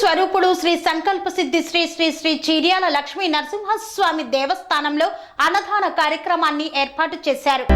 స్వరూపుడు శ్రీ సంకల్ప సిద్ధి శ్రీ శ్రీ శ్రీ చీర్యాల లక్ష్మీ నరసింహస్వామి దేవస్థానంలో అన్నదాన కార్యక్రమాన్ని ఏర్పాటు చేశారు.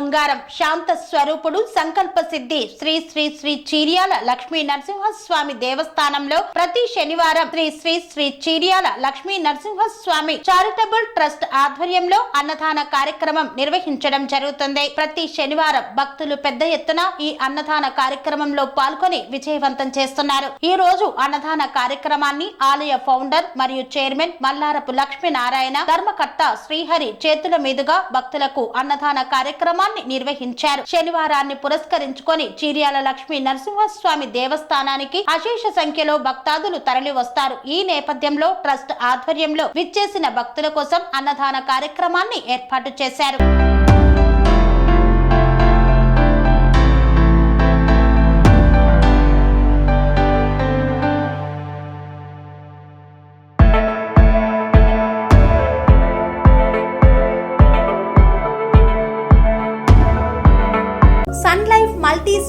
బంగారం శాంత స్వరూపుడు సంకల్ప సిద్ధి శ్రీ శ్రీ శ్రీ చీర్యాల లక్ష్మీ నరసింహస్వామి దేవస్థానంలో ప్రతి శనివారం శ్రీ శ్రీ శ్రీ చీర్యాల లక్ష్మీ నరసింహస్వామి చారిటబుల్ ట్రస్ట్ ఆధ్వర్యంలో అన్నదాన కార్యక్రమం నిర్వహించడం జరుగుతుంది. ప్రతి శనివారం భక్తులు పెద్ద ఎత్తున ఈ అన్నదాన కార్యక్రమంలో పాల్గొని విజయవంతం చేస్తున్నారు. ఈ రోజు అన్నదాన కార్యక్రమాన్ని ఆలయ ఫౌండర్ మరియు చైర్మన్ మల్లారపు లక్ష్మీనారాయణ ధర్మకర్త శ్రీహరి చేతుల మీదుగా భక్తులకు అన్నదాన కార్యక్రమాన్ని నిర్వహించారు. శనివారాన్ని పురస్కరించుకొని చీర్యాల లక్ష్మీ నరసింహస్వామి దేవస్థానానికి అశేష సంఖ్యలో భక్తాదులు తరలి వస్తారు ఈ నేపథ్యంలో ట్రస్ట్ ఆధ్వర్యంలో విచ్చేసిన భక్తుల కోసం అన్నదాన కార్యక్రమాన్ని ఏర్పాటు చేశారు.